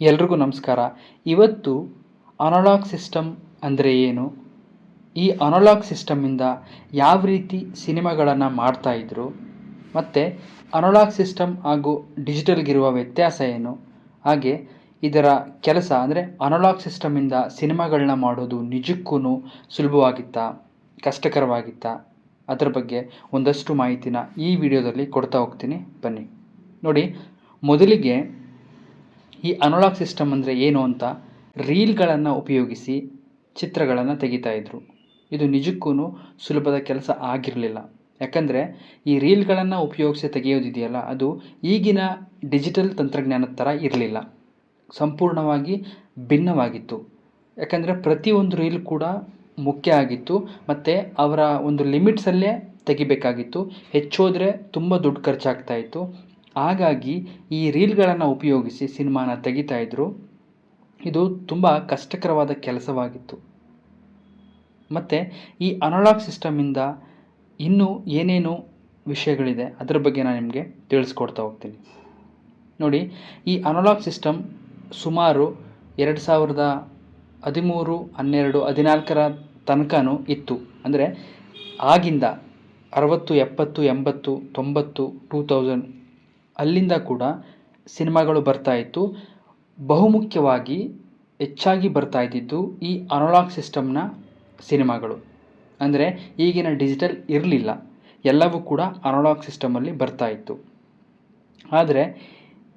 ಎಲ್ರಿಗೂ ನಮಸ್ಕಾರ. ಇವತ್ತು ಅನಲಾಗ್ ಸಿಸ್ಟಮ್ ಅಂದರೆ ಏನು? ಈ ಅನಲಾಗ್ ಸಿಸ್ಟಮಿಂದ ಯಾವ ರೀತಿ ಸಿನಿಮಾಗಳನ್ನು ಮಾಡ್ತಾಯಿದ್ರು ಮತ್ತು ಅನಲಾಗ್ ಸಿಸ್ಟಮ್ ಹಾಗೂ ಡಿಜಿಟಲ್ಗಿರುವ ವ್ಯತ್ಯಾಸ ಏನು? ಹಾಗೆ ಇದರ ಕೆಲಸ ಅಂದರೆ ಅನಲಾಗ್ ಸಿಸ್ಟಮಿಂದ ಸಿನಿಮಾಗಳನ್ನ ಮಾಡೋದು ನಿಜಕ್ಕೂ ಸುಲಭವಾಗಿತ್ತಾ? ಕಷ್ಟಕರವಾಗಿತ್ತಾ? ಅದರ ಬಗ್ಗೆ ಒಂದಷ್ಟು ಮಾಹಿತಿನ ಈ ವಿಡಿಯೋದಲ್ಲಿ ಕೊಡ್ತಾ ಹೋಗ್ತೀನಿ. ಬನ್ನಿ. ನೋಡಿ, ಮೊದಲಿಗೆ ಈ ಅನಲಾಗ್ ಸಿಸ್ಟಮ್ ಅಂದರೆ ಏನು ಅಂತ ರೀಲ್ಗಳನ್ನು ಉಪಯೋಗಿಸಿ ಚಿತ್ರಗಳನ್ನು ತೆಗಿತಾ ಇದ್ರು. ಇದು ನಿಜಕ್ಕೂ ಸುಲಭದ ಕೆಲಸ ಆಗಿರಲಿಲ್ಲ. ಯಾಕಂದರೆ ಈ ರೀಲ್ಗಳನ್ನು ಉಪಯೋಗಿಸಿ ತೆಗೆಯೋದಿದೆಯಲ್ಲ, ಅದು ಈಗಿನ ಡಿಜಿಟಲ್ ತಂತ್ರಜ್ಞಾನದ ಥರ ಇರಲಿಲ್ಲ. ಸಂಪೂರ್ಣವಾಗಿ ಭಿನ್ನವಾಗಿತ್ತು. ಯಾಕಂದರೆ ಪ್ರತಿಯೊಂದು ರೀಲ್ ಕೂಡ ಮುಖ್ಯ ಆಗಿತ್ತು, ಮತ್ತು ಅವರ ಒಂದು ಲಿಮಿಟ್ಸಲ್ಲೇ ತೆಗಿಬೇಕಾಗಿತ್ತು. ಹೆಚ್ಚೋದ್ರೆ ತುಂಬ ದುಡ್ಡು ಖರ್ಚಾಗ್ತಾ ಇತ್ತು. ಹಾಗಾಗಿ ಈ ರೀಲ್ಗಳನ್ನು ಉಪಯೋಗಿಸಿ ಸಿನಿಮಾನ ತೆಗಿತಾ ಇದ್ದರು ಇದು ತುಂಬ ಕಷ್ಟಕರವಾದ ಕೆಲಸವಾಗಿತ್ತು. ಮತ್ತು ಈ ಅನಲಾಗ್ ಸಿಸ್ಟಮಿಂದ ಇನ್ನೂ ಏನೇನು ವಿಷಯಗಳಿದೆ, ಅದರ ಬಗ್ಗೆ ನಾನು ನಿಮಗೆ ತಿಳಿಸ್ಕೊಡ್ತಾ ಹೋಗ್ತೀನಿ. ನೋಡಿ, ಈ ಅನಲಾಗ್ ಸಿಸ್ಟಮ್ ಸುಮಾರು ಎರಡು ಸಾವಿರದ ಹದಿಮೂರು, ಹನ್ನೆರಡು, ಹದಿನಾಲ್ಕರ ತನಕನೂ ಇತ್ತು. ಅಂದರೆ ಆಗಿಂದ ಅರವತ್ತು, ಎಪ್ಪತ್ತು, ಎಂಬತ್ತು, ತೊಂಬತ್ತು, ಟೂ ತೌಸಂಡ್ ಅಲ್ಲಿಂದ ಕೂಡ ಸಿನಿಮಾಗಳು ಬರ್ತಾ ಇತ್ತು. ಬಹುಮುಖ್ಯವಾಗಿ ಹೆಚ್ಚಾಗಿ ಬರ್ತಾ ಇದ್ದಿದ್ದು ಈ ಅನಲಾಗ್ ಸಿಸ್ಟಮ್ನ ಸಿನಿಮಾಗಳು. ಅಂದರೆ ಈಗಿನ ಡಿಜಿಟಲ್ ಇರಲಿಲ್ಲ. ಎಲ್ಲವೂ ಕೂಡ ಅನಲಾಗ್ ಸಿಸ್ಟಮಲ್ಲಿ ಬರ್ತಾ ಇತ್ತು. ಆದರೆ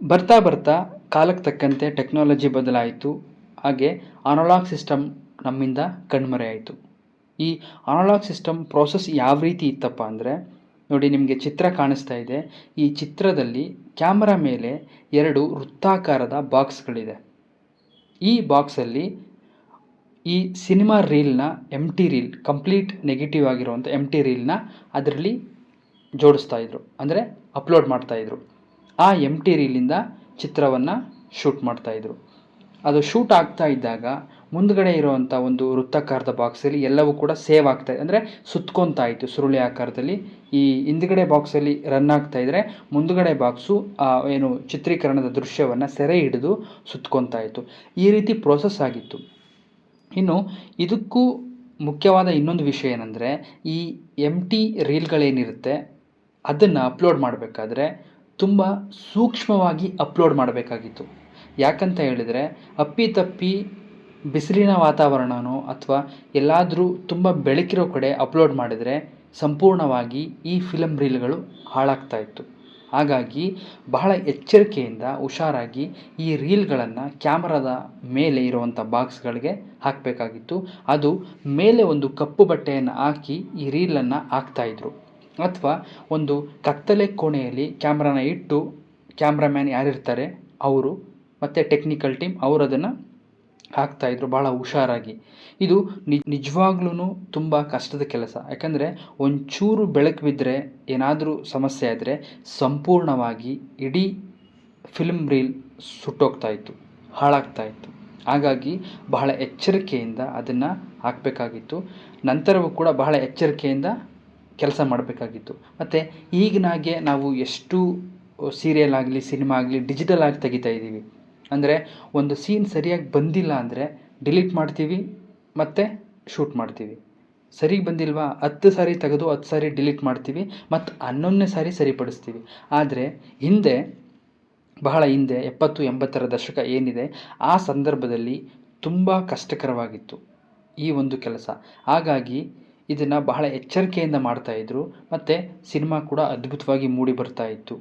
ಬರ್ತಾ ಬರ್ತಾ ಕಾಲಕ್ಕೆ ತಕ್ಕಂತೆ ಟೆಕ್ನಾಲಜಿ ಬದಲಾಯಿತು. ಹಾಗೆ ಅನಲಾಗ್ ಸಿಸ್ಟಮ್ ನಮ್ಮಿಂದ ಕಣ್ಮರೆಯಾಯಿತು. ಈ ಅನಲಾಗ್ ಸಿಸ್ಟಮ್ ಪ್ರೋಸೆಸ್ ಯಾವ ರೀತಿ ಇತ್ತಪ್ಪ ಅಂದರೆ ನೋಡಿ ನಿಮಗೆ ಚಿತ್ರ ಕಾಣಿಸ್ತಾ ಇದೆ. ಈ ಚಿತ್ರದಲ್ಲಿ ಕ್ಯಾಮ್ರಾ ಮೇಲೆ ಎರಡು ವೃತ್ತಾಕಾರದ ಬಾಕ್ಸ್ಗಳಿದೆ. ಈ ಬಾಕ್ಸಲ್ಲಿ ಈ cinema ರೀಲ್ನ M T reel complete negative ಆಗಿರುವಂಥ ಎಂ ಟಿ ರೀಲ್ನ ಅದರಲ್ಲಿ ಜೋಡಿಸ್ತಾ ಇದ್ರು. ಅಂದರೆ ಅಪ್ಲೋಡ್ ಮಾಡ್ತಾಯಿದ್ರು ಆ ಎಂ ಟಿ ರೀಲಿಂದ ಚಿತ್ರವನ್ನು ಶೂಟ್ ಮಾಡ್ತಾಯಿದ್ರು ಅದು ಶೂಟ್ ಆಗ್ತಾ ಇದ್ದಾಗ ಮುಂದ್ಗಡೆ ಇರುವಂಥ ಒಂದು ವೃತ್ತಾಕಾರದ ಬಾಕ್ಸಲ್ಲಿ ಎಲ್ಲವೂ ಕೂಡ ಸೇವ್ ಆಗ್ತಾ ಅಂದರೆ ಸುತ್ಕೊತಾ ಇತ್ತು ಸುರುಳಿ ಆಕಾರದಲ್ಲಿ. ಈ ಹಿಂದ್ಗಡೆ ಬಾಕ್ಸಲ್ಲಿ ರನ್ ಆಗ್ತಾ ಇದ್ದರೆ ಮುಂದುಗಡೆ ಬಾಕ್ಸು ಏನು ಚಿತ್ರೀಕರಣದ ದೃಶ್ಯವನ್ನು ಸೆರೆ ಹಿಡಿದು ಸುತ್ಕೊತಾ ಇತ್ತು. ಈ ರೀತಿ ಪ್ರೋಸೆಸ್ ಆಗಿತ್ತು. ಇನ್ನು ಇದಕ್ಕೂ ಮುಖ್ಯವಾದ ಇನ್ನೊಂದು ವಿಷಯ ಏನಂದರೆ, ಈ ಎಂ ಟಿ ರೀಲ್ಗಳೇನಿರುತ್ತೆ, ಅದನ್ನು ಅಪ್ಲೋಡ್ ಮಾಡಬೇಕಾದ್ರೆ ತುಂಬ ಸೂಕ್ಷ್ಮವಾಗಿ ಅಪ್ಲೋಡ್ ಮಾಡಬೇಕಾಗಿತ್ತು. ಯಾಕಂತ ಹೇಳಿದರೆ ಅಪ್ಪಿತಪ್ಪಿ ಬಿಸಿಲಿನ ವಾತಾವರಣನೋ ಅಥವಾ ಎಲ್ಲಾದರೂ ತುಂಬ ಬೆಳಕಿರೋ ಕಡೆ ಅಪ್ಲೋಡ್ ಮಾಡಿದರೆ ಸಂಪೂರ್ಣವಾಗಿ ಈ ಫಿಲಮ್ ರೀಲ್ಗಳು ಹಾಳಾಗ್ತಾ ಇತ್ತು. ಹಾಗಾಗಿ ಬಹಳ ಎಚ್ಚರಿಕೆಯಿಂದ ಹುಷಾರಾಗಿ ಈ ರೀಲ್ಗಳನ್ನು ಕ್ಯಾಮರಾದ ಮೇಲೆ ಇರುವಂಥ ಬಾಕ್ಸ್ಗಳಿಗೆ ಹಾಕಬೇಕಾಗಿತ್ತು. ಅದು ಮೇಲೆ ಒಂದು ಕಪ್ಪು ಬಟ್ಟೆಯನ್ನು ಹಾಕಿ ಈ ರೀಲನ್ನು ಹಾಕ್ತಾಯಿದ್ರು ಅಥವಾ ಒಂದು ಕತ್ತಲೆ ಕೋಣೆಯಲ್ಲಿ ಕ್ಯಾಮ್ರಾನ ಇಟ್ಟು ಕ್ಯಾಮ್ರಾಮ್ಯಾನ್ ಯಾರಿರ್ತಾರೆ? ಅವರು. ಮತ್ತು ಟೆಕ್ನಿಕಲ್ ಟೀಮ್ ಅವರು ಅದನ್ನು ಹಾಕ್ತಾಯಿದ್ರು ಭಾಳ ಹುಷಾರಾಗಿ. ಇದು ನಿಜವಾಗ್ಲೂ ತುಂಬ ಕಷ್ಟದ ಕೆಲಸ. ಯಾಕಂದರೆ ಒಂಚೂರು ಬೆಳಕು ಬಿದ್ದರೆ ಏನಾದರೂ ಸಮಸ್ಯೆ ಆದರೆ ಸಂಪೂರ್ಣವಾಗಿ ಇಡೀ ಫಿಲ್ಮ್ ರೀಲ್ ಸುಟ್ಟೋಗ್ತಾ ಇತ್ತು, ಹಾಳಾಗ್ತಾ ಇತ್ತು. ಹಾಗಾಗಿ ಬಹಳ ಎಚ್ಚರಿಕೆಯಿಂದ ಅದನ್ನು ಹಾಕಬೇಕಾಗಿತ್ತು. ನಂತರವೂ ಕೂಡ ಬಹಳ ಎಚ್ಚರಿಕೆಯಿಂದ ಕೆಲಸ ಮಾಡಬೇಕಾಗಿತ್ತು. ಮತ್ತು ಈಗಿನಾಗೆ ನಾವು ಎಷ್ಟು ಸೀರಿಯಲ್ ಆಗಲಿ ಸಿನಿಮಾ ಆಗಲಿ ಡಿಜಿಟಲ್ ಆಗಿ ತೆಗಿತಾ ಇದ್ದೀವಿ. ಅಂದರೆ ಒಂದು ಸೀನ್ ಸರಿಯಾಗಿ ಬಂದಿಲ್ಲ ಅಂದರೆ ಡಿಲೀಟ್ ಮಾಡ್ತೀವಿ ಮತ್ತು ಶೂಟ್ ಮಾಡ್ತೀವಿ. ಸರಿಗೆ ಬಂದಿಲ್ವಾ? ಹತ್ತು ಸಾರಿ ತೆಗೆದು ಹತ್ತು ಸಾರಿ ಡಿಲೀಟ್ ಮಾಡ್ತೀವಿ ಮತ್ತು ಹನ್ನೊಂದನೇ ಸಾರಿ ಸರಿಪಡಿಸ್ತೀವಿ. ಆದರೆ ಹಿಂದೆ, ಬಹಳ ಹಿಂದೆ, ಎಪ್ಪತ್ತು, ಎಂಬತ್ತರ ದಶಕ ಏನಿದೆ, ಆ ಸಂದರ್ಭದಲ್ಲಿ ತುಂಬ ಕಷ್ಟಕರವಾಗಿತ್ತು ಈ ಒಂದು ಕೆಲಸ. ಹಾಗಾಗಿ ಇದನ್ನು ಬಹಳ ಎಚ್ಚರಿಕೆಯಿಂದ ಮಾಡ್ತಾಯಿದ್ರು ಮತ್ತು ಸಿನಿಮಾ ಕೂಡ ಅದ್ಭುತವಾಗಿ ಮೂಡಿ ಬರ್ತಾ ಇತ್ತು.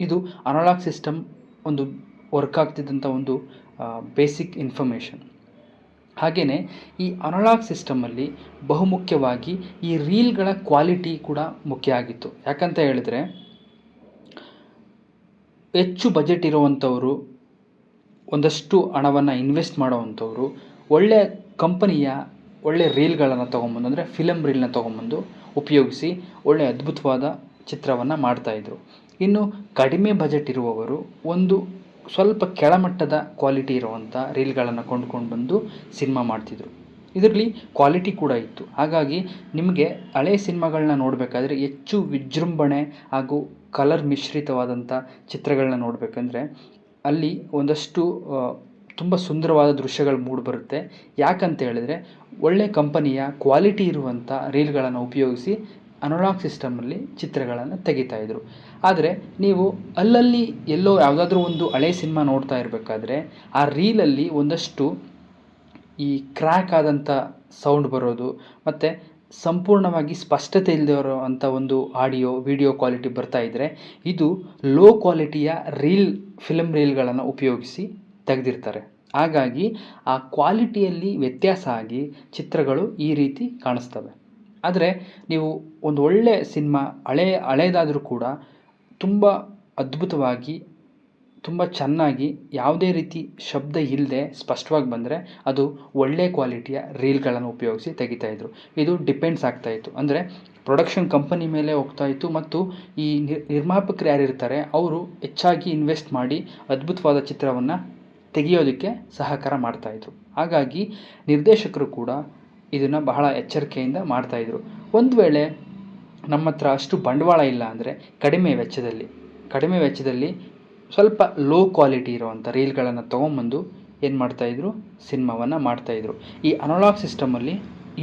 ಇದು ಅನಲಾಗ್ ಸಿಸ್ಟಮ್ ಒಂದು ವರ್ಕ್ ಆಗ್ತಿದ್ದಂಥ ಒಂದು ಬೇಸಿಕ್ ಇನ್ಫಾರ್ಮೇಷನ್ ಹಾಗೆಯೇ ಈ ಅನಲಾಗ್ ಸಿಸ್ಟಮಲ್ಲಿ ಬಹುಮುಖ್ಯವಾಗಿ ಈ ರೀಲ್ಗಳ ಕ್ವಾಲಿಟಿ ಕೂಡ ಮುಖ್ಯ ಆಗಿತ್ತು. ಯಾಕಂತ ಹೇಳಿದ್ರೆ, ಹೆಚ್ಚು ಬಜೆಟ್ ಇರುವಂಥವರು ಒಂದಷ್ಟು ಹಣವನ್ನು ಇನ್ವೆಸ್ಟ್ ಮಾಡೋವಂಥವ್ರು ಒಳ್ಳೆಯ ಕಂಪನಿಯ ಒಳ್ಳೆಯ ರೀಲ್ಗಳನ್ನು ತೊಗೊಂಬಂದು, ಅಂದರೆ ಫಿಲಮ್ ರೀಲ್ನ ತೊಗೊಂಬಂದು ಉಪಯೋಗಿಸಿ ಒಳ್ಳೆಯ ಅದ್ಭುತವಾದ ಚಿತ್ರವನ್ನು ಮಾಡ್ತಾಯಿದ್ರು ಇನ್ನು ಕಡಿಮೆ ಬಜೆಟ್ ಇರುವವರು ಒಂದು ಸ್ವಲ್ಪ ಕೆಳಮಟ್ಟದ ಕ್ವಾಲಿಟಿ ಇರುವಂಥ ರೀಲ್ಗಳನ್ನು ಕೊಂಡ್ಕೊಂಡು ಬಂದು ಸಿನಿಮಾ ಮಾಡ್ತಿದ್ರು. ಇದರಲ್ಲಿ ಕ್ವಾಲಿಟಿ ಕೂಡ ಇತ್ತು. ಹಾಗಾಗಿ ನಿಮಗೆ ಹಳೆ ಸಿನಿಮಾಗಳನ್ನ ನೋಡಬೇಕಾದ್ರೆ ಹೆಚ್ಚು ವಿಜೃಂಭಣೆ ಹಾಗೂ ಕಲರ್ ಮಿಶ್ರಿತವಾದಂಥ ಚಿತ್ರಗಳನ್ನ ನೋಡಬೇಕಂದ್ರೆ ಅಲ್ಲಿ ಒಂದಷ್ಟು ತುಂಬ ಸುಂದರವಾದ ದೃಶ್ಯಗಳು ಮೂಡಿಬರುತ್ತೆ ಯಾಕಂತ ಹೇಳಿದ್ರೆ ಒಳ್ಳೆ ಕಂಪನಿಯ ಕ್ವಾಲಿಟಿ ಇರುವಂಥ ರೀಲ್ಗಳನ್ನು ಉಪಯೋಗಿಸಿ ಅನಲಾಗ್ ಸಿಸ್ಟಮಲ್ಲಿ ಚಿತ್ರಗಳನ್ನು ತೆಗಿತಾಯಿದ್ರು ಆದರೆ ನೀವು ಅಲ್ಲಲ್ಲಿ ಎಲ್ಲೋ ಯಾವುದಾದ್ರೂ ಒಂದು ಹಳೆ ಸಿನಿಮಾ ನೋಡ್ತಾ ಇರಬೇಕಾದ್ರೆ ಆ ರೀಲಲ್ಲಿ ಒಂದಷ್ಟು ಈ ಕ್ರ್ಯಾಕ್ ಆದಂಥ ಸೌಂಡ್ ಬರೋದು ಮತ್ತು ಸಂಪೂರ್ಣವಾಗಿ ಸ್ಪಷ್ಟತೆ ಇಲ್ಲದೆ ಇರೋವಂಥ ಒಂದು ಆಡಿಯೋ ವಿಡಿಯೋ ಕ್ವಾಲಿಟಿ ಬರ್ತಾ ಇದ್ದರೆ ಇದು ಲೋ ಕ್ವಾಲಿಟಿಯ ರೀಲ್ ಫಿಲಮ್ ರೀಲ್ಗಳನ್ನು ಉಪಯೋಗಿಸಿ ತೆಗೆದಿರ್ತಾರೆ. ಹಾಗಾಗಿ ಆ ಕ್ವಾಲಿಟಿಯಲ್ಲಿ ವ್ಯತ್ಯಾಸ ಆಗಿ ಚಿತ್ರಗಳು ಈ ರೀತಿ ಕಾಣಿಸ್ತವೆ. ಆದರೆ ನೀವು ಒಂದು ಒಳ್ಳೆಯ ಸಿನಿಮಾ, ಹಳೆ ಹಳೆಯದಾದರೂ ಕೂಡ ತುಂಬ ಅದ್ಭುತವಾಗಿ, ತುಂಬ ಚೆನ್ನಾಗಿ ಯಾವುದೇ ರೀತಿ ಶಬ್ದ ಇಲ್ಲದೆ ಸ್ಪಷ್ಟವಾಗಿ ಬಂದರೆ ಅದು ಒಳ್ಳೆಯ ಕ್ವಾಲಿಟಿಯ ರೀಲ್ಗಳನ್ನು ಉಪಯೋಗಿಸಿ ತೆಗಿತಾಯಿದ್ರು ಇದು ಡಿಪೆಂಡ್ಸ್ ಆಗ್ತಾಯಿತ್ತು ಅಂದರೆ ಪ್ರೊಡಕ್ಷನ್ ಕಂಪನಿ ಮೇಲೆ ಹೋಗ್ತಾಯಿತ್ತು ಮತ್ತು ಈ ನಿರ್ಮಾಪಕರು ಯಾರಿರ್ತಾರೆ ಅವರು ಹೆಚ್ಚಾಗಿ ಇನ್ವೆಸ್ಟ್ ಮಾಡಿ ಅದ್ಭುತವಾದ ಚಿತ್ರವನ್ನು ತೆಗೆಯೋದಕ್ಕೆ ಸಹಕಾರ ಮಾಡ್ತಾಯಿದ್ರು ಹಾಗಾಗಿ ನಿರ್ದೇಶಕರು ಕೂಡ ಇದನ್ನು ಬಹಳ ಎಚ್ಚರಿಕೆಯಿಂದ ಮಾಡ್ತಾಯಿದ್ರು ಒಂದು ವೇಳೆ ನಮ್ಮ ಹತ್ರ ಅಷ್ಟು ಬಂಡವಾಳ ಇಲ್ಲ ಅಂದರೆ ಕಡಿಮೆ ವೆಚ್ಚದಲ್ಲಿ. ಕಡಿಮೆ ವೆಚ್ಚದಲ್ಲಿ ಸ್ವಲ್ಪ ಲೋ ಕ್ವಾಲಿಟಿ ಇರುವಂಥ ರೀಲ್ಗಳನ್ನು ತೊಗೊಂಬಂದು ಏನು ಮಾಡ್ತಾಯಿದ್ರು ಸಿನಿಮಾವನ್ನು ಮಾಡ್ತಾಯಿದ್ರು ಈ ಅನಲಾಗ್ ಸಿಸ್ಟಮಲ್ಲಿ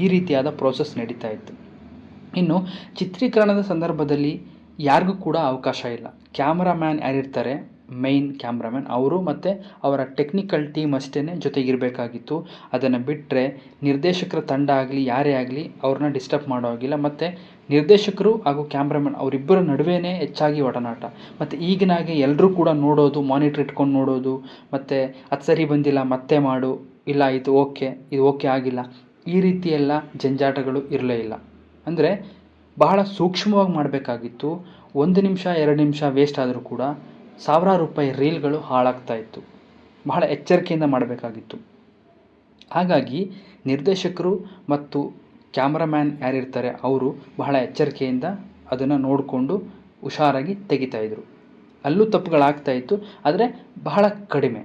ಈ ರೀತಿಯಾದ ಪ್ರೋಸೆಸ್ ನಡೀತಾ ಇತ್ತು. ಇನ್ನು ಚಿತ್ರೀಕರಣದ ಸಂದರ್ಭದಲ್ಲಿ ಯಾರಿಗೂ ಕೂಡ ಅವಕಾಶ ಇಲ್ಲ. ಕ್ಯಾಮ್ರಾಮ್ಯಾನ್ ಯಾರಿರ್ತಾರೆ? ಮೈನ್ ಕ್ಯಾಮ್ರಾಮ್ಯಾನ್ ಅವರು ಮತ್ತು ಅವರ ಟೆಕ್ನಿಕಲ್ ಟೀಮ್ ಅಷ್ಟೇ ಜೊತೆಗಿರಬೇಕಾಗಿತ್ತು. ಅದನ್ನು ಬಿಟ್ಟರೆ ನಿರ್ದೇಶಕರ ತಂಡ ಆಗಲಿ, ಯಾರೇ ಆಗಲಿ ಅವ್ರನ್ನ ಡಿಸ್ಟರ್ಬ್ ಮಾಡೋ ಹಾಗಿಲ್ಲ. ಮತ್ತು ನಿರ್ದೇಶಕರು ಹಾಗೂ ಕ್ಯಾಮ್ರಾಮನ್ ಅವರಿಬ್ಬರ ನಡುವೆನೇ ಹೆಚ್ಚಾಗಿ ಒಡನಾಟ. ಮತ್ತು ಈಗಿನ ಹಾಗೆ ಎಲ್ಲರೂ ಕೂಡ ನೋಡೋದು ಮಾನಿಟ್ರ್ ಇಟ್ಕೊಂಡು ನೋಡೋದು, ಮತ್ತು ಅದು ಸರಿ ಬಂದಿಲ್ಲ, ಮತ್ತೆ ಮಾಡು, ಇಲ್ಲ ಇದು ಓಕೆ ಇದು ಓಕೆ ಆಗಿಲ್ಲ. ಈ ರೀತಿಯೆಲ್ಲ ಜಂಜಾಟಗಳು ಇರಲೇ ಇಲ್ಲ. ಅಂದರೆ ಬಹಳ ಸೂಕ್ಷ್ಮವಾಗಿ ಮಾಡಬೇಕಾಗಿತ್ತು. ಒಂದು ನಿಮಿಷ, ಎರಡು ನಿಮಿಷ ವೇಸ್ಟ್ ಆದರೂ ಕೂಡ ಸಾವಿರಾರು ರೂಪಾಯಿ ರೀಲ್ಗಳು ಹಾಳಾಗ್ತಾ ಇತ್ತು. ಬಹಳ ಎಚ್ಚರಿಕೆಯಿಂದ ಮಾಡಬೇಕಾಗಿತ್ತು. ಹಾಗಾಗಿ ನಿರ್ದೇಶಕರು ಮತ್ತು ಕ್ಯಾಮ್ರಾಮ್ಯಾನ್ ಯಾರಿರ್ತಾರೆ ಅವರು ಬಹಳ ಎಚ್ಚರಿಕೆಯಿಂದ ಅದನ್ನು ನೋಡಿಕೊಂಡು ಹುಷಾರಾಗಿ ತೆಗಿತಾಯಿದ್ರು ಅಲ್ಲೂ ತಪ್ಪುಗಳಾಗ್ತಾ ಇತ್ತು, ಆದರೆ ಬಹಳ ಕಡಿಮೆ.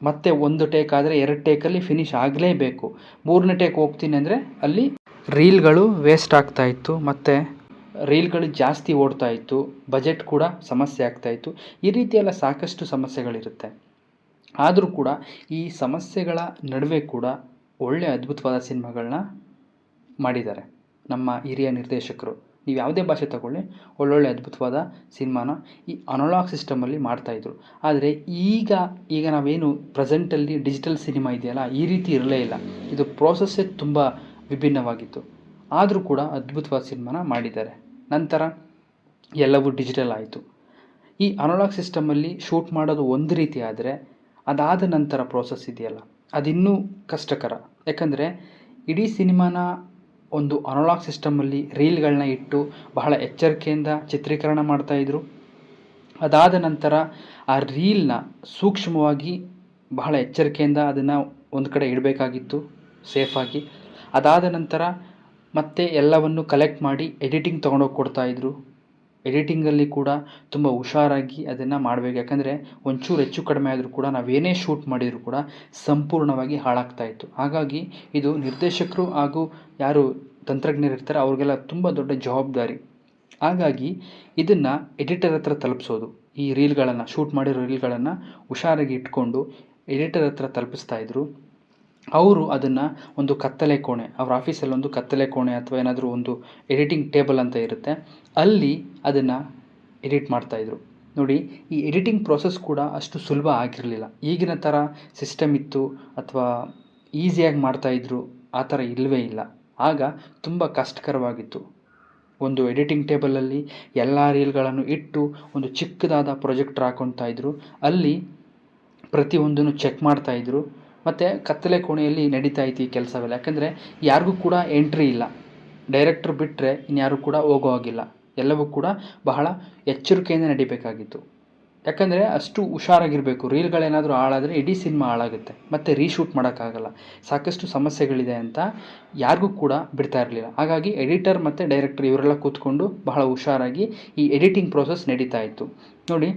ಮತ್ತೆ ಒಂದು ಟೇಕ್ ಆದರೆ ಎರಡು ಟೇಕಲ್ಲಿ ಫಿನಿಶ್ ಆಗಲೇಬೇಕು. ಮೂರನೇ ಟೇಕ್ ಹೋಗ್ತೀನಿ ಅಂದರೆ ಅಲ್ಲಿ ರೀಲ್ಗಳು ವೇಸ್ಟ್ ಆಗ್ತಾ ಇತ್ತು, ಮತ್ತು ರೀಲ್ಗಳು ಜಾಸ್ತಿ ಓಡ್ತಾ ಇತ್ತು ಬಜೆಟ್ ಕೂಡ ಸಮಸ್ಯೆ ಆಗ್ತಾ ಇತ್ತು. ಈ ರೀತಿಯೆಲ್ಲ ಸಾಕಷ್ಟು ಸಮಸ್ಯೆಗಳಿರುತ್ತೆ. ಆದರೂ ಕೂಡ ಈ ಸಮಸ್ಯೆಗಳ ನಡುವೆ ಕೂಡ ಒಳ್ಳೆಯ ಅದ್ಭುತವಾದ ಸಿನಿಮಾಗಳನ್ನ ಮಾಡಿದ್ದಾರೆ ನಮ್ಮ ಹಿರಿಯ ನಿರ್ದೇಶಕರು. ನೀವು ಯಾವುದೇ ಭಾಷೆ ತಗೊಳ್ಳಿ, ಒಳ್ಳೊಳ್ಳೆ ಅದ್ಭುತವಾದ ಸಿನಿಮಾನ ಈ ಅನಲಾಗ್ ಸಿಸ್ಟಮಲ್ಲಿ ಮಾಡ್ತಾಯಿದ್ರು ಆದರೆ ಈಗ ಈಗ ನಾವೇನು ಪ್ರೆಸೆಂಟಲ್ಲಿ ಡಿಜಿಟಲ್ ಸಿನಿಮಾ ಇದೆಯಲ್ಲ, ಈ ರೀತಿ ಇರಲೇ ಇಲ್ಲ. ಇದು ಪ್ರೋಸೆಸ್ಸೇ ತುಂಬ ವಿಭಿನ್ನವಾಗಿತ್ತು. ಆದರೂ ಕೂಡ ಅದ್ಭುತವಾದ ಸಿನಿಮಾನ ಮಾಡಿದ್ದಾರೆ. ನಂತರ ಎಲ್ಲವೂ ಡಿಜಿಟಲ್ ಆಯಿತು. ಈ ಅನಲಾಗ್ ಸಿಸ್ಟಮಲ್ಲಿ ಶೂಟ್ ಮಾಡೋದು ಒಂದು ರೀತಿ ಆದರೆ ಅದಾದ ನಂತರ ಪ್ರೋಸೆಸ್ ಇದೆಯಲ್ಲ. ಅದಿನ್ನೂ ಕಷ್ಟಕರ. ಯಾಕಂದರೆ ಇಡೀ ಸಿನಿಮಾನ ಒಂದು ಅನಲಾಗ್ ಸಿಸ್ಟಮಲ್ಲಿ ರೀಲ್ಗಳನ್ನ ಇಟ್ಟು ಬಹಳ ಎಚ್ಚರಿಕೆಯಿಂದ ಚಿತ್ರೀಕರಣ ಮಾಡ್ತಾಯಿದ್ರು ಅದಾದ ನಂತರ ಆ ರೀಲ್ನ ಸೂಕ್ಷ್ಮವಾಗಿ ಬಹಳ ಎಚ್ಚರಿಕೆಯಿಂದ ಅದನ್ನು ಒಂದು ಕಡೆ ಇಡಬೇಕಾಗಿತ್ತು ಸೇಫಾಗಿ ಅದಾದ ನಂತರ ಮತ್ತೆ ಎಲ್ಲವನ್ನು ಕಲೆಕ್ಟ್ ಮಾಡಿ ಎಡಿಟಿಂಗ್ ತೊಗೊಂಡೋಗಿ ಕೊಡ್ತಾಯಿದ್ರು ಎಡಿಟಿಂಗಲ್ಲಿ ಕೂಡ ತುಂಬ ಹುಷಾರಾಗಿ ಅದನ್ನು ಮಾಡ್ಬೇಕು. ಯಾಕಂದರೆ ಒಂಚೂರು ಹೆಚ್ಚು ಕಡಿಮೆ ಆದರೂ ಕೂಡ ನಾವೇನೇ ಶೂಟ್ ಮಾಡಿದರೂ ಕೂಡ ಸಂಪೂರ್ಣವಾಗಿ ಹಾಳಾಗ್ತಾ ಇತ್ತು. ಹಾಗಾಗಿ ಇದು ನಿರ್ದೇಶಕರು ಹಾಗೂ ಯಾರು ತಂತ್ರಜ್ಞರು ಇರ್ತಾರೆ, ಅವ್ರಿಗೆಲ್ಲ ತುಂಬ ದೊಡ್ಡ ಜವಾಬ್ದಾರಿ. ಹಾಗಾಗಿ ಇದನ್ನು ಎಡಿಟರ್ ಹತ್ರ ತಲುಪಿಸೋದು. ಈ ರೀಲ್ಗಳನ್ನು ಶೂಟ್ ಮಾಡಿರೋ ರೀಲ್ಗಳನ್ನು ಹುಷಾರಾಗಿ ಇಟ್ಕೊಂಡು ಎಡಿಟರ್ ಹತ್ರ ತಲುಪಿಸ್ತಾ ಇದ್ರು. ಅವರು ಅದನ್ನು ಒಂದು ಕತ್ತಲೆ ಕೋಣೆ, ಅವ್ರ ಆಫೀಸಲ್ಲಿ ಒಂದು ಕತ್ತಲೆ ಕೋಣೆ ಅಥವಾ ಏನಾದರೂ ಒಂದು ಎಡಿಟಿಂಗ್ ಟೇಬಲ್ ಅಂತ ಇರುತ್ತೆ. ಅಲ್ಲಿ ಅದನ್ನು ಎಡಿಟ್ ಮಾಡ್ತಾಯಿದ್ರು ನೋಡಿ, ಈ ಎಡಿಟಿಂಗ್ ಪ್ರೋಸೆಸ್ ಕೂಡ ಅಷ್ಟು ಸುಲಭ ಆಗಿರಲಿಲ್ಲ. ಈಗಿನ ಥರ ಸಿಸ್ಟಮ್ ಇತ್ತು ಅಥವಾ ಈಸಿಯಾಗಿ ಮಾಡ್ತಾಯಿದ್ರು ಆ ಥರ ಇಲ್ಲವೇ ಇಲ್ಲ. ಆಗ ತುಂಬ ಕಷ್ಟಕರವಾಗಿತ್ತು. ಒಂದು ಎಡಿಟಿಂಗ್ ಟೇಬಲಲ್ಲಿ ಎಲ್ಲ ರೀಲ್ಗಳನ್ನು ಇಟ್ಟು ಒಂದು ಚಿಕ್ಕದಾದ ಪ್ರೊಜೆಕ್ಟ್ರ್ ಹಾಕ್ಕೊಳ್ತಾ ಇದ್ರು. ಅಲ್ಲಿ ಪ್ರತಿಯೊಂದನ್ನು ಚೆಕ್ ಮಾಡ್ತಾಯಿದ್ರು ಮತ್ತು ಕತ್ತಲೆ ಕೋಣೆಯಲ್ಲಿ ನಡೀತಾ ಈ ಕೆಲಸವೆಲ್ಲ. ಯಾಕಂದರೆ ಯಾರಿಗೂ ಕೂಡ ಎಂಟ್ರಿ ಇಲ್ಲ. ಡೈರೆಕ್ಟ್ರ್ ಬಿಟ್ಟರೆ ಇನ್ಯಾರೂ ಕೂಡ ಹೋಗೋ ಹಾಗಿಲ್ಲ. ಎಲ್ಲವೂ ಕೂಡ ಬಹಳ ಎಚ್ಚರಿಕೆಯಿಂದ ನಡಿಬೇಕಾಗಿತ್ತು. ಯಾಕಂದರೆ ಅಷ್ಟು ಹುಷಾರಾಗಿರಬೇಕು. ರೀಲ್ಗಳೇನಾದರೂ ಹಾಳಾದರೆ ಇಡೀ ಸಿನಿಮಾ ಹಾಳಾಗುತ್ತೆ. ಮತ್ತು ರೀಶೂಟ್ ಮಾಡೋಕ್ಕಾಗಲ್ಲ. ಸಾಕಷ್ಟು ಸಮಸ್ಯೆಗಳಿದೆ ಅಂತ ಯಾರಿಗೂ ಕೂಡ ಬಿಡ್ತಾ ಇರಲಿಲ್ಲ. ಹಾಗಾಗಿ ಎಡಿಟರ್ ಮತ್ತು ಡೈರೆಕ್ಟರ್ ಇವರೆಲ್ಲ ಕೂತ್ಕೊಂಡು ಬಹಳ ಹುಷಾರಾಗಿ ಈ ಎಡಿಟಿಂಗ್ ಪ್ರೋಸೆಸ್ ನಡೀತಾ ಇತ್ತು. ನೋಡಿ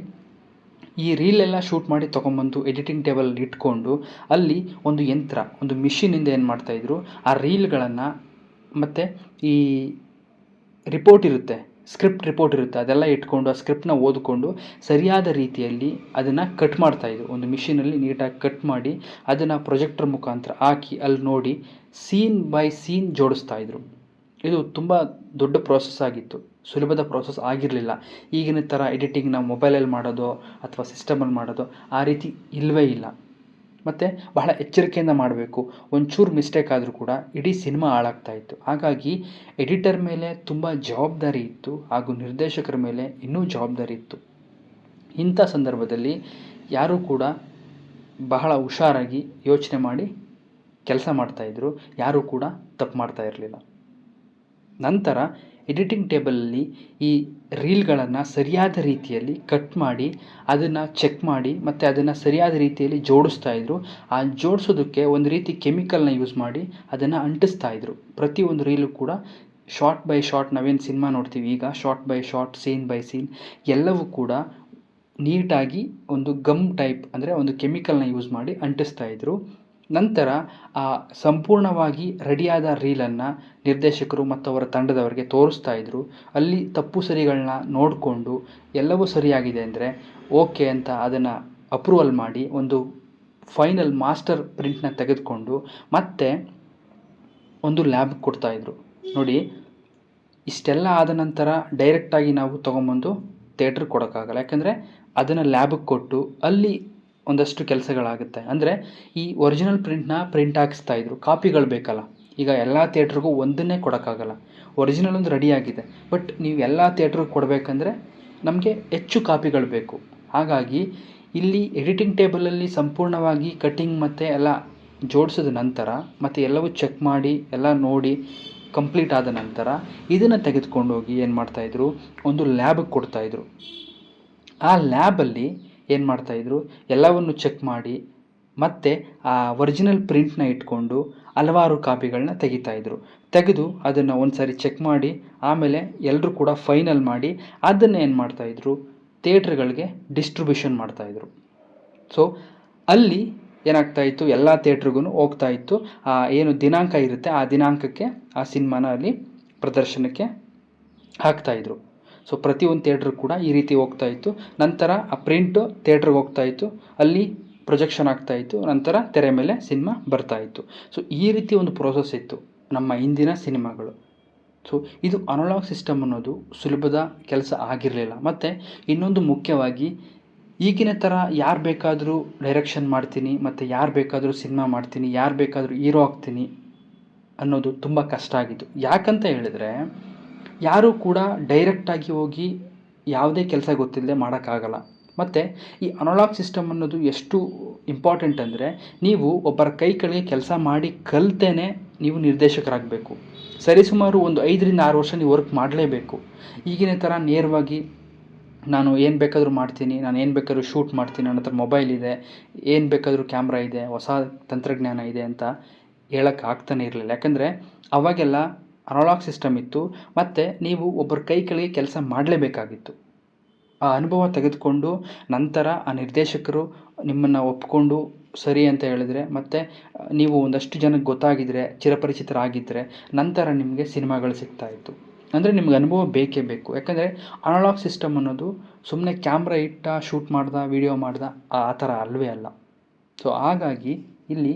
ಈ ರೀಲೆಲ್ಲ ಶೂಟ್ ಮಾಡಿ ತೊಗೊಂಬಂದು ಎಡಿಟಿಂಗ್ ಟೇಬಲ್ ಇಟ್ಕೊಂಡು ಅಲ್ಲಿ ಒಂದು ಯಂತ್ರ, ಒಂದು ಮಿಷಿನಿಂದ ಏನು ಮಾಡ್ತಾಯಿದ್ರು ಆ ರೀಲ್ಗಳನ್ನು ಮತ್ತು ಈ ರಿಪೋರ್ಟ್ ಇರುತ್ತೆ ಸ್ಕ್ರಿಪ್ಟ್ ರಿಪೋರ್ಟ್ ಇರುತ್ತೆ, ಅದೆಲ್ಲ ಇಟ್ಕೊಂಡು ಆ ಸ್ಕ್ರಿಪ್ಟ್ನ ಓದಿಕೊಂಡು ಸರಿಯಾದ ರೀತಿಯಲ್ಲಿ ಅದನ್ನು ಕಟ್ ಮಾಡ್ತಾಯಿದ್ರು ಒಂದು ಮಿಷಿನಲ್ಲಿ ನೀಟಾಗಿ ಕಟ್ ಮಾಡಿ ಅದನ್ನು ಪ್ರೊಜೆಕ್ಟರ್ ಮುಖಾಂತರ ಹಾಕಿ ಅಲ್ಲಿ ನೋಡಿ ಸೀನ್ ಬೈ ಸೀನ್ ಜೋಡಿಸ್ತಾಯಿದ್ರು ಇದು ತುಂಬ ದೊಡ್ಡ ಪ್ರೋಸೆಸ್ ಆಗಿತ್ತು. ಸುಲಭದ ಪ್ರೋಸೆಸ್ ಆಗಿರಲಿಲ್ಲ. ಈಗಿನ ಥರ ಎಡಿಟಿಂಗ್ ನಾವು ಮೊಬೈಲಲ್ಲಿ ಮಾಡೋದು ಅಥವಾ ಸಿಸ್ಟಮಲ್ಲಿ ಮಾಡೋದು ಆ ರೀತಿ ಇಲ್ಲವೇ ಇಲ್ಲ. ಮತ್ತು ಬಹಳ ಎಚ್ಚರಿಕೆಯಿಂದ ಮಾಡಬೇಕು. ಒಂಚೂರು ಮಿಸ್ಟೇಕ್ ಆದರೂ ಕೂಡ ಇಡೀ ಸಿನಿಮಾ ಹಾಳಾಗ್ತಾ ಇತ್ತು. ಹಾಗಾಗಿ ಎಡಿಟರ್ ಮೇಲೆ ತುಂಬ ಜವಾಬ್ದಾರಿ ಇತ್ತು ಹಾಗೂ ನಿರ್ದೇಶಕರ ಮೇಲೆ ಇನ್ನೂ ಜವಾಬ್ದಾರಿ ಇತ್ತು. ಇಂಥ ಸಂದರ್ಭದಲ್ಲಿ ಯಾರೂ ಕೂಡ ಬಹಳ ಹುಷಾರಾಗಿ ಯೋಚನೆ ಮಾಡಿ ಕೆಲಸ ಮಾಡ್ತಾಯಿದ್ರು ಯಾರೂ ಕೂಡ ತಪ್ಪು ಮಾಡ್ತಾ ಇರಲಿಲ್ಲ. ನಂತರ ಎಡಿಟಿಂಗ್ ಟೇಬಲಲ್ಲಿ ಈ ರೀಲ್ಗಳನ್ನು ಸರಿಯಾದ ರೀತಿಯಲ್ಲಿ ಕಟ್ ಮಾಡಿ, ಅದನ್ನು ಚೆಕ್ ಮಾಡಿ, ಮತ್ತು ಅದನ್ನು ಸರಿಯಾದ ರೀತಿಯಲ್ಲಿ ಜೋಡಿಸ್ತಾ ಇದ್ರು. ಆ ಜೋಡಿಸೋದಕ್ಕೆ ಒಂದು ರೀತಿ ಕೆಮಿಕಲ್ನ ಯೂಸ್ ಮಾಡಿ ಅದನ್ನು ಅಂಟಿಸ್ತಾ ಇದ್ರು. ಪ್ರತಿಯೊಂದು ರೀಲು ಕೂಡ ಶಾರ್ಟ್ ಬೈ ಶಾರ್ಟ್ ನಾವೇನು ಸಿನಿಮಾ ನೋಡ್ತೀವಿ ಈಗ shot by shot scene by scene ಎಲ್ಲವೂ ಕೂಡ ನೀಟಾಗಿ ಒಂದು ಗಮ್ ಟೈಪ್ ಅಂದರೆ ಒಂದು ಕೆಮಿಕಲ್ನ ಯೂಸ್ ಮಾಡಿ ಅಂಟಿಸ್ತಾ ಇದ್ರು. ನಂತರ ಆ ಸಂಪೂರ್ಣವಾಗಿ ರೆಡಿಯಾದ ರೀಲನ್ನು ನಿರ್ದೇಶಕರು ಮತ್ತು ಅವರ ತಂಡದವರಿಗೆ ತೋರಿಸ್ತಾ ಇದ್ದರು ಅಲ್ಲಿ ತಪ್ಪು ಸರಿಗಳನ್ನ ನೋಡಿಕೊಂಡು ಎಲ್ಲವೂ ಸರಿಯಾಗಿದೆ ಅಂದರೆ ಓಕೆ ಅಂತ ಅದನ್ನು ಅಪ್ರೂವಲ್ ಮಾಡಿ ಒಂದು ಫೈನಲ್ ಮಾಸ್ಟರ್ ಪ್ರಿಂಟ್ನ ತೆಗೆದುಕೊಂಡು ಮತ್ತೆ ಒಂದು ಲ್ಯಾಬ್ಗೆ ಕೊಡ್ತಾಯಿದ್ರು ನೋಡಿ, ಇಷ್ಟೆಲ್ಲ ಆದ ನಂತರ ಡೈರೆಕ್ಟಾಗಿ ನಾವು ತೊಗೊಂಬಂದು ಥಿಯೇಟ್ರಿಗೆ ಕೊಡೋಕ್ಕಾಗಲ್ಲ. ಯಾಕಂದರೆ ಅದನ್ನು ಲ್ಯಾಬಿಗೆ ಕೊಟ್ಟು ಅಲ್ಲಿ ಒಂದಷ್ಟು ಕೆಲಸಗಳಾಗುತ್ತೆ. ಅಂದರೆ ಈ ಒರಿಜಿನಲ್ ಪ್ರಿಂಟ್ನ ಪ್ರಿಂಟ್ ಹಾಕಿಸ್ತಾ ಇದ್ರು. ಕಾಪಿಗಳು ಬೇಕಲ್ಲ. ಈಗ ಎಲ್ಲ ಥಿಯೇಟ್ರಿಗೂ ಒಂದನ್ನೇ ಕೊಡೋಕ್ಕಾಗಲ್ಲ. ಒರಿಜಿನಲ್ ಒಂದು ರೆಡಿಯಾಗಿದೆ ಬಟ್ ನೀವು ಎಲ್ಲ ಥಿಯೇಟ್ರಿಗೆ ಕೊಡಬೇಕಂದ್ರೆ ನಮಗೆ ಹೆಚ್ಚು ಕಾಪಿಗಳು ಬೇಕು. ಹಾಗಾಗಿ ಇಲ್ಲಿ ಎಡಿಟಿಂಗ್ ಟೇಬಲಲ್ಲಿ ಸಂಪೂರ್ಣವಾಗಿ ಕಟ್ಟಿಂಗ್ ಮತ್ತು ಎಲ್ಲ ಜೋಡಿಸಿದ ನಂತರ ಮತ್ತು ಎಲ್ಲವೂ ಚೆಕ್ ಮಾಡಿ, ಎಲ್ಲ ನೋಡಿ ಕಂಪ್ಲೀಟ್ ಆದ ನಂತರ ಇದನ್ನು ತೆಗೆದುಕೊಂಡೋಗಿ ಏನು ಮಾಡ್ತಾಯಿದ್ರು ಒಂದು ಲ್ಯಾಬಿಗೆ ಕೊಡ್ತಾಯಿದ್ರು ಆ ಲ್ಯಾಬಲ್ಲಿ ಏನು ಮಾಡ್ತಾಯಿದ್ರು ಎಲ್ಲವನ್ನು ಚೆಕ್ ಮಾಡಿ, ಮತ್ತು ಆ ಒರಿಜಿನಲ್ ಪ್ರಿಂಟ್ನ ಇಟ್ಕೊಂಡು ಹಲವಾರು ಕಾಪಿಗಳನ್ನ ತೆಗಿತಾಯಿದ್ರು ತೆಗೆದು ಅದನ್ನು ಒಂದು ಸಾರಿ ಚೆಕ್ ಮಾಡಿ, ಆಮೇಲೆ ಎಲ್ಲರೂ ಕೂಡ ಫೈನಲ್ ಮಾಡಿ, ಅದನ್ನು ಏನು ಮಾಡ್ತಾಯಿದ್ರು ಥಿಯೇಟ್ರ್ಗಳಿಗೆ ಡಿಸ್ಟ್ರಿಬ್ಯೂಷನ್ ಮಾಡ್ತಾಯಿದ್ರು ಸೊ ಅಲ್ಲಿ ಏನಾಗ್ತಾ ಇತ್ತು? ಎಲ್ಲ ಥಿಯೇಟ್ರಿಗೂ ಹೋಗ್ತಾ ಇತ್ತು. ಆ ಏನು ದಿನಾಂಕ ಇರುತ್ತೆ, ಆ ದಿನಾಂಕಕ್ಕೆ ಆ ಸಿನಿಮಾನ ಅಲ್ಲಿ ಪ್ರದರ್ಶನಕ್ಕೆ ಹಾಕ್ತಾಯಿದ್ರು ಸೊ ಪ್ರತಿಯೊಂದು ಥಿಯೇಟ್ರ್ ಕೂಡ ಈ ರೀತಿ ಹೋಗ್ತಾ ಇತ್ತು. ನಂತರ ಆ ಪ್ರಿಂಟು ಥಿಯೇಟ್ರಿಗೆ ಹೋಗ್ತಾ ಇತ್ತು. ಅಲ್ಲಿ ಪ್ರೊಜೆಕ್ಷನ್ ಆಗ್ತಾ ಇತ್ತು. ನಂತರ ತೆರೆ ಮೇಲೆ ಸಿನಿಮಾ ಬರ್ತಾ ಇತ್ತು. ಸೊ ಈ ರೀತಿ ಒಂದು ಪ್ರೋಸೆಸ್ ಇತ್ತು ನಮ್ಮ ಹಿಂದಿನ ಸಿನಿಮಾಗಳು. ಸೊ ಇದು ಅನಲಾಗ್ ಸಿಸ್ಟಮ್ ಅನ್ನೋದು ಸುಲಭದ ಕೆಲಸ ಆಗಿರಲಿಲ್ಲ. ಮತ್ತು ಇನ್ನೊಂದು ಮುಖ್ಯವಾಗಿ ಈಗಿನ ಥರ ಯಾರು ಬೇಕಾದರೂ ಡೈರೆಕ್ಷನ್ ಮಾಡ್ತೀನಿ, ಮತ್ತು ಯಾರು ಬೇಕಾದರೂ ಸಿನಿಮಾ ಮಾಡ್ತೀನಿ, ಯಾರು ಬೇಕಾದರೂ ಹೀರೋ ಆಗ್ತೀನಿ ಅನ್ನೋದು ತುಂಬ ಕಷ್ಟ ಆಗಿತ್ತು. ಯಾಕಂತ ಹೇಳಿದ್ರೆ ಯಾರೂ ಕೂಡ ಡೈರೆಕ್ಟಾಗಿ ಹೋಗಿ ಯಾವುದೇ ಕೆಲಸ ಗೊತ್ತಿಲ್ಲದೆ ಮಾಡೋಕ್ಕಾಗಲ್ಲ. ಮತ್ತು ಈ ಅನಲಾಗ್ ಸಿಸ್ಟಮ್ ಅನ್ನೋದು ಎಷ್ಟು ಇಂಪಾರ್ಟೆಂಟ್ ಅಂದರೆ ನೀವು ಒಬ್ಬರ ಕೈ ಕೆಳಗೆ ಕೆಲಸ ಮಾಡಿ ಕಲ್ತೇನೆ ನೀವು ನಿರ್ದೇಶಕರಾಗಬೇಕು. ಸರಿಸುಮಾರು ಒಂದು ಐದರಿಂದ ಆರು ವರ್ಷ ನೀವು ವರ್ಕ್ ಮಾಡಲೇಬೇಕು. ಈಗಿನ ಥರ ನೇರವಾಗಿ ನಾನು ಏನು ಬೇಕಾದರೂ ಮಾಡ್ತೀನಿ, ನಾನು ಏನು ಬೇಕಾದರೂ ಶೂಟ್ ಮಾಡ್ತೀನಿ, ನನ್ನ ಹತ್ರ ಮೊಬೈಲ್ ಇದೆ, ಏನು ಬೇಕಾದರೂ ಕ್ಯಾಮ್ರಾ ಇದೆ, ಹೊಸ ತಂತ್ರಜ್ಞಾನ ಇದೆ ಅಂತ ಹೇಳೋಕ್ಕಾಗ್ತಾನೆ ಇರಲಿಲ್ಲ. ಯಾಕಂದರೆ ಅವಾಗೆಲ್ಲ ಅನಲಾಗ್ ಸಿಸ್ಟಮ್ ಇತ್ತು. ಮತ್ತು ನೀವು ಒಬ್ಬರ ಕೈ ಕೆಳಗೆ ಕೆಲಸ ಮಾಡಲೇಬೇಕಾಗಿತ್ತು. ಆ ಅನುಭವ ತೆಗೆದುಕೊಂಡು ನಂತರ ಆ ನಿರ್ದೇಶಕರು ನಿಮ್ಮನ್ನು ಒಪ್ಪಿಕೊಂಡು ಸರಿ ಅಂತ ಹೇಳಿದ್ರೆ, ಮತ್ತು ನೀವು ಒಂದಷ್ಟು ಜನಕ್ಕೆ ಗೊತ್ತಾಗಿದ್ದರೆ ಚಿರಪರಿಚಿತರಾಗಿದ್ದರೆ ನಂತರ ನಿಮಗೆ ಸಿನಿಮಾಗಳು ಸಿಗ್ತಾಯಿತ್ತು ಅಂದರೆ ನಿಮ್ಗೆ ಅನುಭವ ಬೇಕೇ ಬೇಕು. ಯಾಕಂದರೆ ಅನಲಾಗ್ ಸಿಸ್ಟಮ್ ಅನ್ನೋದು ಸುಮ್ಮನೆ ಕ್ಯಾಮ್ರಾ ಇಟ್ಟ, ಶೂಟ್ ಮಾಡ್ದ, ವೀಡಿಯೋ ಮಾಡ್ದ, ಆ ಥರ ಅಲ್ಲವೇ ಅಲ್ಲ. ಸೊ ಹಾಗಾಗಿ ಇಲ್ಲಿ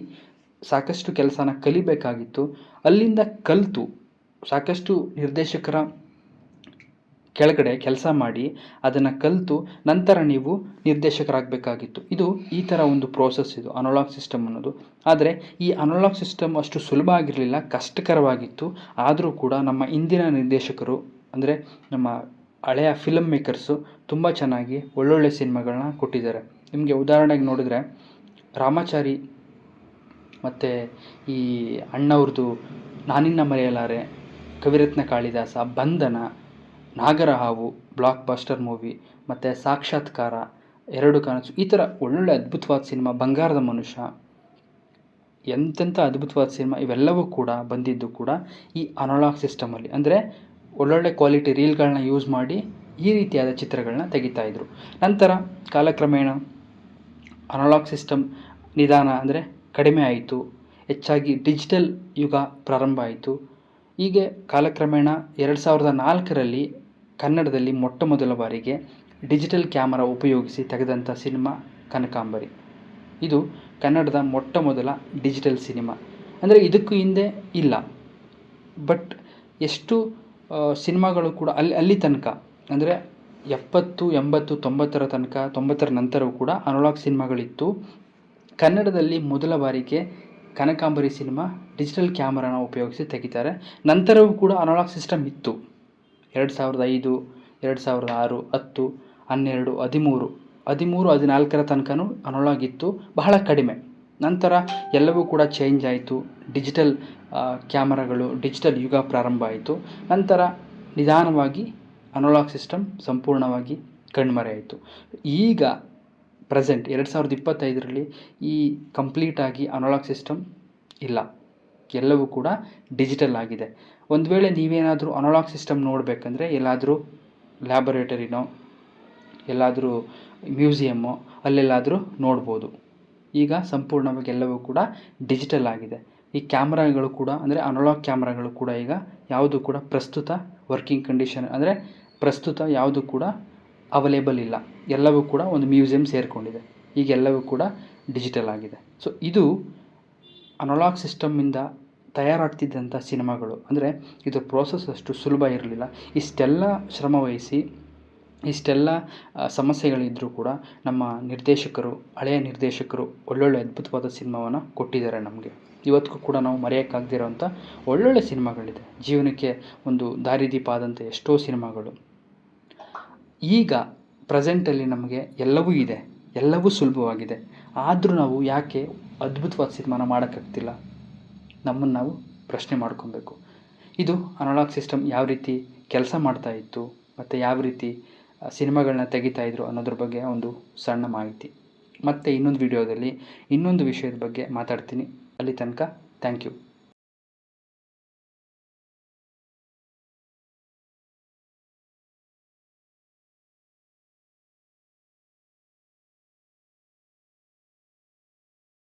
ಸಾಕಷ್ಟು ಕೆಲಸನ ಕಲಿಬೇಕಾಗಿತ್ತು. ಅಲ್ಲಿಂದ ಕಲಿತು. ಸಾಕಷ್ಟು ನಿರ್ದೇಶಕರ ಕೆಳಗಡೆ ಕೆಲಸ ಮಾಡಿ ಅದನ್ನು ಕಲಿತು ನಂತರ ನೀವು ನಿರ್ದೇಶಕರಾಗಬೇಕಾಗಿತ್ತು. ಇದು ಈ ಥರ ಒಂದು ಪ್ರೋಸೆಸ್ ಇದು ಅನಲಾಗ್ ಸಿಸ್ಟಮ್ ಅನ್ನೋದು. ಆದರೆ ಈ ಅನಲಾಗ್ ಸಿಸ್ಟಮ್ ಅಷ್ಟು ಸುಲಭ ಆಗಿರಲಿಲ್ಲ, ಕಷ್ಟಕರವಾಗಿತ್ತು. ಆದರೂ ಕೂಡ ನಮ್ಮ ಇಂದಿನ ನಿರ್ದೇಶಕರು, ಅಂದರೆ ನಮ್ಮ ಹಳೆಯ ಫಿಲಮ್ ಮೇಕರ್ಸು ತುಂಬ ಚೆನ್ನಾಗಿ ಒಳ್ಳೊಳ್ಳೆ ಸಿನಿಮಾಗಳನ್ನ ಕೊಟ್ಟಿದ್ದಾರೆ. ನಿಮಗೆ ಉದಾಹರಣೆಗೆ ನೋಡಿದ್ರೆ ರಾಮಾಚಾರಿ ಮತ್ತು ಈ ಅಣ್ಣವ್ರದ್ದು ನಾನಿನ್ನ ಮರೆಯಲಾರೆ ಕವಿರತ್ನ ಕಾಳಿದಾಸ, ಬಂಧನ, ನಾಗರಹಾವು ಬ್ಲಾಕ್ ಬಸ್ಟರ್ ಮೂವಿ ಮತ್ತು ಸಾಕ್ಷಾತ್ಕಾರ, ಎರಡು ಕನಸು ಈ ಥರ ಒಳ್ಳೊಳ್ಳೆ ಅದ್ಭುತವಾದ ಸಿನಿಮಾ, ಬಂಗಾರದ ಮನುಷ್ಯ, ಎಂತೆಂಥ ಅದ್ಭುತವಾದ ಸಿನಿಮಾ, ಇವೆಲ್ಲವೂ ಕೂಡ ಬಂದಿದ್ದು ಕೂಡ ಈ ಅನಲಾಗ್ ಸಿಸ್ಟಮಲ್ಲಿ ಅಂದರೆ ಒಳ್ಳೊಳ್ಳೆ ಕ್ವಾಲಿಟಿ ರೀಲ್ಗಳನ್ನ ಯೂಸ್ ಮಾಡಿ ಈ ರೀತಿಯಾದ ಚಿತ್ರಗಳನ್ನ ತೆಗಿತಾಯಿದ್ರು ನಂತರ ಕಾಲಕ್ರಮೇಣ ಅನಲಾಗ್ ಸಿಸ್ಟಮ್ ನಿಧಾನ ಅಂದರೆ ಕಡಿಮೆ ಆಯಿತು. ಹೆಚ್ಚಾಗಿ ಡಿಜಿಟಲ್ ಯುಗ ಪ್ರಾರಂಭ ಆಯಿತು. ಹೀಗೆ ಕಾಲಕ್ರಮೇಣ ಎರಡು ಸಾವಿರದ ನಾಲ್ಕರಲ್ಲಿ ಕನ್ನಡದಲ್ಲಿ ಮೊಟ್ಟ ಮೊದಲ ಬಾರಿಗೆ ಡಿಜಿಟಲ್ ಕ್ಯಾಮರಾ ಉಪಯೋಗಿಸಿ ತೆಗೆದಂಥ ಸಿನಿಮಾ ಕನಕಾಂಬರಿ. ಇದು ಕನ್ನಡದ ಮೊಟ್ಟ ಮೊದಲ ಡಿಜಿಟಲ್ ಸಿನಿಮಾ. ಅಂದರೆ ಇದಕ್ಕೂ ಹಿಂದೆ ಇಲ್ಲ. ಬಟ್ ಎಷ್ಟು ಸಿನಿಮಾಗಳು ಕೂಡ ಅಲ್ಲಿ ಅಲ್ಲಿ ತನಕ, ಅಂದರೆ ಎಪ್ಪತ್ತು, ಎಂಬತ್ತು, ತೊಂಬತ್ತರ ತನಕ, ತೊಂಬತ್ತರ ನಂತರವೂ ಕೂಡ ಅನಲಾಗ್ ಸಿನಿಮಾಗಳಿತ್ತು. ಕನ್ನಡದಲ್ಲಿ ಮೊದಲ ಬಾರಿಗೆ ಕನಕಾಂಬರಿ ಸಿನಿಮಾ ಡಿಜಿಟಲ್ ಕ್ಯಾಮರಾನ ಉಪಯೋಗಿಸಿ ತೆಗಿತಾರೆ. ನಂತರವೂ ಕೂಡ ಅನಲಾಗ್ ಸಿಸ್ಟಮ್ ಇತ್ತು. ಎರಡು ಸಾವಿರದ ಐದು, ಎರಡು ಸಾವಿರದ ಆರು, ಹತ್ತು, ಹನ್ನೆರಡು, ಹದಿಮೂರು ಹದಿಮೂರು, ಹದಿನಾಲ್ಕರ ತನಕನೂ ಅನಲಾಗ್ ಇತ್ತು, ಬಹಳ ಕಡಿಮೆ. ನಂತರ ಎಲ್ಲವೂ ಕೂಡ ಚೇಂಜ್ ಆಯಿತು. ಡಿಜಿಟಲ್ ಕ್ಯಾಮರಾಗಳು, ಡಿಜಿಟಲ್ ಯುಗ ಪ್ರಾರಂಭ ಆಯಿತು. ನಂತರ ನಿಧಾನವಾಗಿ ಅನಲಾಗ್ ಸಿಸ್ಟಮ್ ಸಂಪೂರ್ಣವಾಗಿ ಕಣ್ಮರೆಯಾಯಿತು ಈಗ ಪ್ರೆಸೆಂಟ್ ಎರಡು ಸಾವಿರದ ಇಪ್ಪತ್ತೈದರಲ್ಲಿ ಈ ಕಂಪ್ಲೀಟಾಗಿ ಅನಲಾಗ್ ಸಿಸ್ಟಮ್ ಇಲ್ಲ. ಎಲ್ಲವೂ ಕೂಡ ಡಿಜಿಟಲ್ ಆಗಿದೆ. ಒಂದು ವೇಳೆ ನೀವೇನಾದರೂ ಅನಲಾಗ್ ಸಿಸ್ಟಮ್ ನೋಡಬೇಕಂದ್ರೆ ಎಲ್ಲಾದರೂ ಲ್ಯಾಬೊರೇಟರಿನೋ ಎಲ್ಲಾದರೂ ಮ್ಯೂಸಿಯಮ್ಮೋ ಅಲ್ಲೆಲ್ಲಾದರೂ ನೋಡ್ಬೋದು. ಈಗ ಸಂಪೂರ್ಣವಾಗಿ ಎಲ್ಲವೂ ಕೂಡ ಡಿಜಿಟಲ್ ಆಗಿದೆ. ಈ ಕ್ಯಾಮ್ರಾಗಳು ಕೂಡ, ಅಂದರೆ ಅನಲಾಗ್ ಕ್ಯಾಮ್ರಾಗಳು ಕೂಡ ಈಗ ಯಾವುದು ಕೂಡ ಪ್ರಸ್ತುತ ವರ್ಕಿಂಗ್ ಕಂಡೀಷನ್ ಅಂದರೆ ಪ್ರಸ್ತುತ ಯಾವುದು ಕೂಡ ಅವೈಲೇಬಲ್ ಇಲ್ಲ. ಎಲ್ಲವೂ ಕೂಡ ಒಂದು ಮ್ಯೂಸಿಯಂ ಸೇರಿಕೊಂಡಿದೆ. ಈಗ ಎಲ್ಲವೂ ಕೂಡ ಡಿಜಿಟಲ್ ಆಗಿದೆ. ಸೊ ಇದು ಅನಲಾಗ್ ಸಿಸ್ಟಮ್ಮಿಂದ ತಯಾರಾಗ್ತಿದ್ದಂಥ ಸಿನಿಮಾಗಳು. ಅಂದರೆ ಇದು ಪ್ರೋಸೆಸ್ ಅಷ್ಟು ಸುಲಭ ಇರಲಿಲ್ಲ. ಇಷ್ಟೆಲ್ಲ ಶ್ರಮವಹಿಸಿ, ಇಷ್ಟೆಲ್ಲ ಸಮಸ್ಯೆಗಳಿದ್ದರೂ ಕೂಡ ನಮ್ಮ ನಿರ್ದೇಶಕರು, ಹಳೆಯ ನಿರ್ದೇಶಕರು ಒಳ್ಳೊಳ್ಳೆ ಅದ್ಭುತವಾದ ಸಿನಿಮಾವನ್ನು ಕೊಟ್ಟಿದ್ದಾರೆ ನಮಗೆ. ಇವತ್ತಿಗೂ ಕೂಡ ನಾವು ಮರೆಯೋಕ್ಕಾಗದೇ ಇರೋವಂಥ ಒಳ್ಳೊಳ್ಳೆ ಸಿನಿಮಾಗಳಿದೆ. ಜೀವನಕ್ಕೆ ಒಂದು ದಾರಿದೀಪ ಆದಂಥ ಎಷ್ಟೋ ಸಿನಿಮಾಗಳು. ಈಗ ಪ್ರೆಸೆಂಟಲ್ಲಿ ನಮಗೆ ಎಲ್ಲವೂ ಇದೆ, ಎಲ್ಲವೂ ಸುಲಭವಾಗಿದೆ. ಆದರೂ ನಾವು ಯಾಕೆ ಅದ್ಭುತವಾದ ಸಿನಿಮಾನ ಮಾಡೋಕ್ಕಾಗ್ತಿಲ್ಲ? ನಮ್ಮನ್ನು ನಾವು ಪ್ರಶ್ನೆ ಮಾಡ್ಕೊಬೇಕು. ಇದು ಅನಲಾಗ್ ಸಿಸ್ಟಮ್ ಯಾವ ರೀತಿ ಕೆಲಸ ಮಾಡ್ತಾ ಇತ್ತು ಮತ್ತು ಯಾವ ರೀತಿ ಸಿನಿಮಾಗಳನ್ನ ತೆಗಿತಾಯಿದ್ರು ಅನ್ನೋದ್ರ ಬಗ್ಗೆ ಒಂದು ಸಣ್ಣ ಮಾಹಿತಿ. ಮತ್ತು ಇನ್ನೊಂದು ವಿಡಿಯೋದಲ್ಲಿ ಇನ್ನೊಂದು ವಿಷಯದ ಬಗ್ಗೆ ಮಾತಾಡ್ತೀನಿ. ಅಲ್ಲಿ ತನಕ ಥ್ಯಾಂಕ್ ಯು